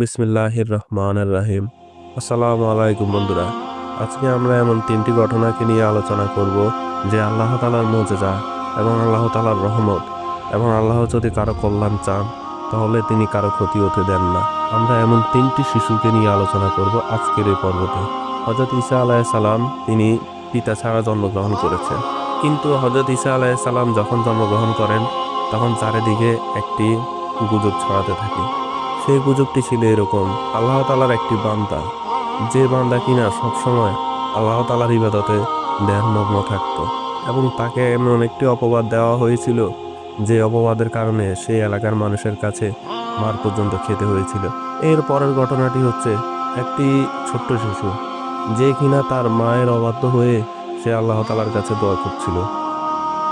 বিসমিল্লাহির রহমানের রাহিম আসসালামু আলাইকুম বন্ধুরা, আজকে আমরা এমন তিনটি ঘটনাকে নিয়ে আলোচনা করব যে আল্লাহ তালার মজেজা এবং আল্লাহ তালার রহমত এবং আল্লাহ যদি কারও কল্যাণ চান, তাহলে তিনি কারও ক্ষতি হতে দেন না। আমরা এমন তিনটি শিশুকে নিয়ে আলোচনা করব আজকের এই পর্বতে। হজরত ঈসা আলাহ সালাম, তিনি পিতা ছাড়া জন্মগ্রহণ করেছেন। কিন্তু হজরত ঈসা আলাহ সালাম যখন জন্মগ্রহণ করেন, তখন চারিদিকে একটি গুজব ছড়াতে থাকে। সেই গুজবটি ছিল এরকম, আল্লাহ তালার একটি বান্দা। যে বান্দা কিনা সবসময় আল্লাহ তালার ইবাদতে ধ্যানমগ্ন থাকতো এবং তাকে এমন একটি অপবাদ দেওয়া হয়েছিল যে অপবাদের কারণে সেই এলাকার মানুষের কাছে মার পর্যন্ত খেতে হয়েছিল। এর পরের ঘটনাটি হচ্ছে একটি ছোট্ট শিশু, যে কিনা তার মায়ের অবাধ্য হয়ে সে আল্লাহ তালার কাছে দোয়া করছিল।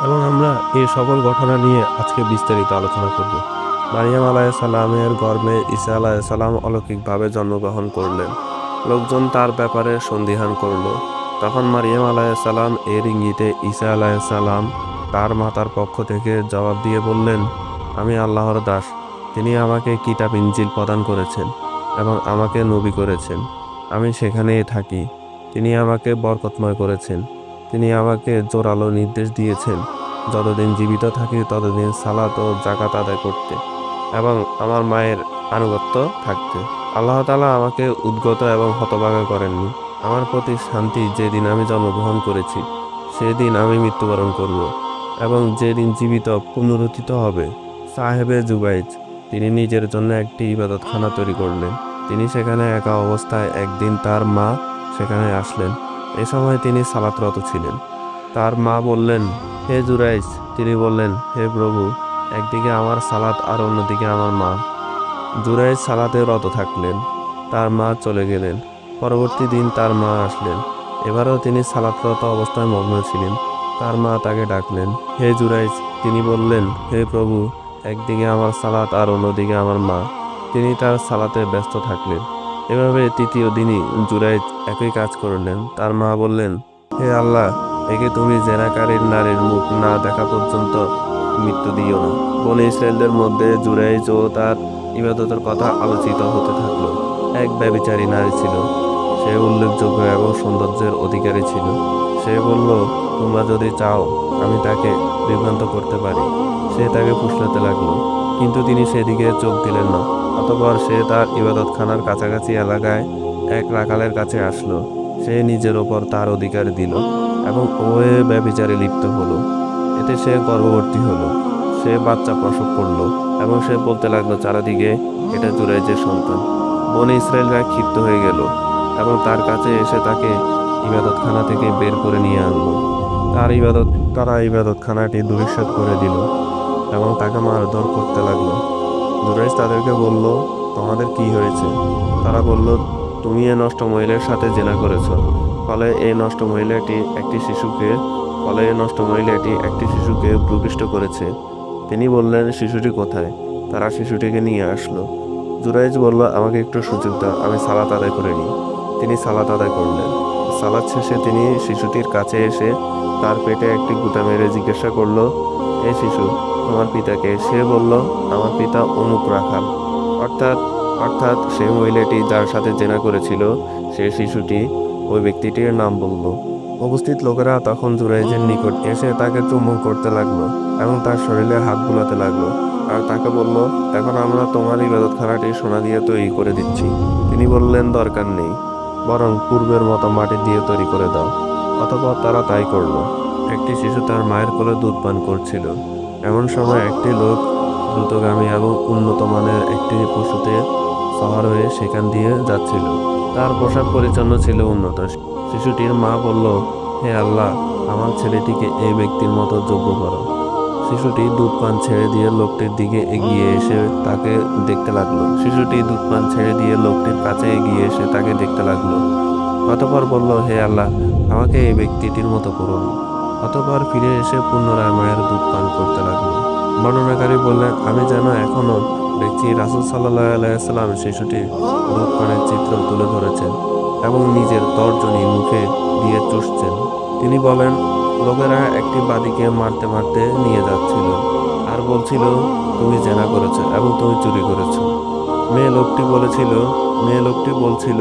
এবং আমরা এই সকল ঘটনা নিয়ে আজকে বিস্তারিত আলোচনা করব। মারিয়াম আলাহ সালামের গর্ভে ঈসা আলাহ সালাম অলৌকিকভাবে জন্মগ্রহণ করলেন। লোকজন তার ব্যাপারে সন্দিহান করল। তখন মারিয়াম আলাহ সালাম এর ইঙ্গিতে ঈসা আলাহ সালাম তার মাতার পক্ষ থেকে জবাব দিয়ে বললেন, আমি আল্লাহর দাস। তিনি আমাকে কিতাব ইঞ্জিল প্রদান করেছেন এবং আমাকে নবী করেছেন। আমি সেখানেই থাকি। তিনি আমাকে বরকতময় করেছেন। তিনি আমাকে জোরালো নির্দেশ দিয়েছেন। যতদিন জীবিত থাকি, ততদিন সালাত ও জাকাত আদায় করতে। এবং আমার মায়ের আনুগত্য থাকতে। আল্লাহ তালা আমাকে উদ্গত এবং হতভাগা করেননি। আমার প্রতি শান্তি যেদিন আমি জন্মগ্রহণ করেছি, সেদিন আমি মৃত্যুবরণ করব এবং যেদিন জীবিত পুনরুত্থিত হবে, সাহেবে জুবাইজ, তিনি নিজের জন্য একটি ইবাদতখানা তৈরি করলেন। তিনি সেখানে একা অবস্থায় একদিন তার মা সেখানে আসলেন। এ সময় তিনি সালাতরত ছিলেন। তার মা বললেন, হে জুরাইজ, তিনি বললেন, হে প্রভু একদিকে আমার সালাত আর অন্যদিকে আমার মা। জুরাইজ সালাতে রত থাকলেন, তার মা চলে গেলেন। পরবর্তী দিন তার মা আসলেন। এবারও তিনি সালাতরত অবস্থায় মগ্ন ছিলেন। তার মা তাকে ডাকলেন, হে জুরাইজ তিনি বললেন, হে প্রভু, একদিকে আমার সালাত আর অন্যদিকে আমার মা। তিনি তার সালাতে ব্যস্ত থাকলেন। এভাবে তৃতীয় দিনই জুরাইজ একই কাজ করলেন। তার মা বললেন, হে আল্লাহ, একে তুমি জেনাকারীর নারীর মুখ না দেখা পর্যন্ত মৃত্যু দিও না। বনে ইসরায়েলদের মধ্যে জুরাইজ ও তার ইবাদতের কথা আলোচিত হতে থাকল। এক ব্যবিচারী নারী ছিল। সে উল্লেখযোগ্য এবং সৌন্দর্যের অধিকারী ছিল। সে বলল, তোমরা যদি চাও, আমি তাকে বিভ্রান্ত করতে পারি। সে তাকে ফুসলাতে লাগল। কিন্তু তিনি সেদিকে চোখ দিলেন না। অতপর সে তার ইবাদতখানার কাছাকাছি এলাকায় এক রাখালের কাছে আসলো। সে নিজের ওপর তার অধিকার দিল এবং ওয়ে ব্যবিচারে লিপ্ত হলো। এতে সে গর্ভবতী হলো। সে বাচ্চা প্রসব করল এবং সে বলতে লাগল, চারিদিকে এটা জুড়ে যে সন্তান। বনে ইসরায়েলরা ক্ষিপ্ত হয়ে গেল এবং তার কাছে এসে তাকে ইবাদতখানা থেকে বের করে নিয়ে আনলো। তার ইবাদত, তারা ইবাদতখানাটি দুরিশ্বাদ করে দিল এবং তাকে মারধর করতে লাগল। দুরাইজ তাদেরকে বলল, তোমাদের কি হয়েছে? তারা বলল, তুমি এ নষ্ট মহিলার সাথে জেনা করেছ। ফলে এই নষ্ট মহিলাটি একটি শিশুকে এই নষ্ট মহিলাটি একটি শিশুকে প্রকৃষ্ট করেছে। তিনি বললেন, শিশুটি কোথায়? তারা শিশুটিকে নিয়ে আসলো। জুরাইজ বলল, আমাকে একটু সুযোগ দাও, আমি সালাত আদায় করে নিই। তিনি সালাত আদায় করলেন। সালাদ শেষে তিনি শিশুটির কাছে এসে তার পেটে একটি গুতা মেরে জিজ্ঞাসা করল, এ শিশু, তোমার পিতাকে সে বলল, আমার পিতা অনুপ রাখাল। অর্থাৎ অর্থাৎ সেই মহিলাটি যার সাথে জেনা করেছিল, সে শিশুটি ওই ব্যক্তিটির নাম বলল। উপস্থিত লোকেরা তখন জুরাইজের নিকট এসে তাকে চুম্বন করতে লাগল এবং তার শরীরে হাত বুলাতে লাগল। আর তাকে বলল এখন আমরা তোমার ইবাদতখানাটি সোনা দিয়ে তৈরি করে দিচ্ছি। তিনি বললেন দরকার নেই। বরং পূর্বের মতো মাটি দিয়ে তৈরি করে দাও। অতপর তারা তাই করল। একটি শিশু তার মায়ের কোলে দুধ পান করছিল। এমন সময় একটি লোক দ্রুতগামী এবং উন্নত মানের একটি পশুতে শহর হয়ে সেখান দিয়ে যাচ্ছিল। তার পোশাক পরিচ্ছন্ন ছিল উন্নত। শিশুটির মা বলল, হে আল্লাহ, আমার ছেলেটিকে এই ব্যক্তির মতো যোগ্য করো। শিশুটি দুধ পান ছেড়ে দিয়ে লোকটির দিকে এগিয়ে এসে তাকে দেখতে লাগল। শিশুটি দুধ পান ছেড়ে দিয়ে লোকটির কাছে এগিয়ে এসে তাকে দেখতে লাগল। অতপর বলল, হে আল্লাহ, আমাকে এই ব্যক্তিটির মতো করুন। অতপর ফিরে এসে পুনরায় মায়ের দুধ পান করতে লাগল। বর্ণনাকারী বললেন, আমি যেন এখনও দেখছি রাসুল সাল্লাহ আলাইসাল্লাম শিশুটির পানের চিত্র তুলে ধরেছেন এবং নিজের তর্জনী মুখে দিয়ে চুষছেন। তিনি বলেন, লোকেরা একটি বাদীকে মারতে মারতে নিয়ে যাচ্ছিল আর বলছিল, তুমি জেনা করেছ এবং তুমি চুরি করেছ। মেয়ে লোকটি বলেছিল, মেয়ে লোকটি বলছিল,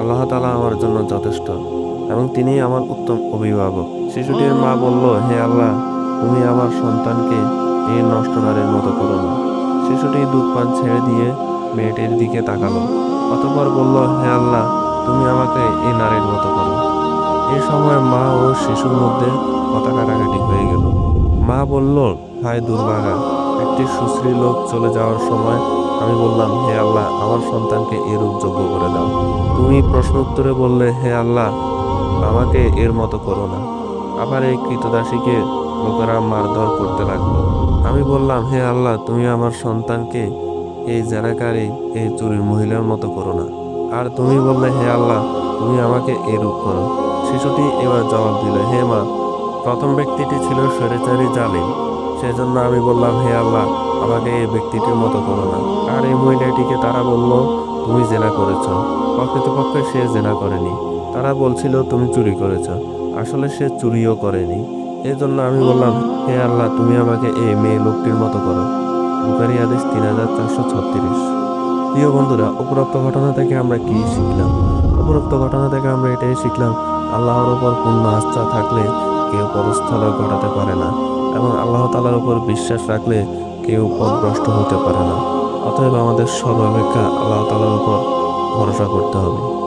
আল্লাহ তালা আমার জন্য যথেষ্ট এবং তিনি আমার উত্তম অভিভাবক। শিশুটির মা বলল, হে আল্লাহ, তুমি আমার সন্তানকে এই নষ্ট নারীর মতো করো না। শিশুটি দুধ পান ছেড়ে দিয়ে মেয়েটির দিকে তাকালো। অতঃপর বলল, হে আল্লাহ, তুমি আমাকে এই নারীর মতো করো। এই সময় মা ও শিশুর মধ্যে কথা কাটাকাটি হয়ে গেল। মা বলল, হায় দুর্ভাগা, একটি সুশ্রী লোক চলে যাওয়ার সময় আমি বললাম, হে আল্লাহ, আমার সন্তানকে এরূপ যোগ্য করে দাও। তুমি প্রশ্ন উত্তরে বললে, হে আল্লাহ, আমাকে এর মতো করো না। আবার এই কৃতদাসীকে লোকেরা মারধর করতে লাগল। আমি বললাম, হে আল্লাহ, তুমি আমার সন্তানকে এই জেনাকারী, এই চুরির মহিলার মতো করো না। আর তুমি বললে, হে আল্লাহ, তুমি আমাকে এরূপ করো। শিশুটি এবার জবাব দিল, হে মা, প্রথম ব্যক্তিটি ছিল স্বৈরাচারী জালিম। সেজন্য আমি বললাম, হে আল্লাহ, আমাকে এই ব্যক্তিটির মতো করো না। আর এই মহিলাটিকে তারা বলল, তুমি জেনা করেছ। প্রকৃতপক্ষে সে জেনা করেনি। তারা বলছিল, তুমি চুরি করেছ। আসলে সে চুরিও করেনি। এই জন্য আমি বললাম, হে আল্লাহ, তুমি আমাকে এই মেয়ে লোকটির মতো করো। বুকারি আদেশ তিন হাজার চারশো ছত্রিশ। প্রিয় বন্ধুরা, উপরোক্ত ঘটনা থেকে আমরা কি শিখলাম? উপরোক্ত ঘটনা থেকে আমরা এটাই শিখলাম, আল্লাহর ওপর পূর্ণ আস্থা থাকলে কেউ পদস্থল ঘটাতে পারে না এবং আল্লাহ তালার উপর বিশ্বাস রাখলে কেউ পথভ্রষ্ট হতে পারে না। অতএব আমাদের সর্বাপেক্ষা আল্লাহ তালার উপর ভরসা করতে হবে।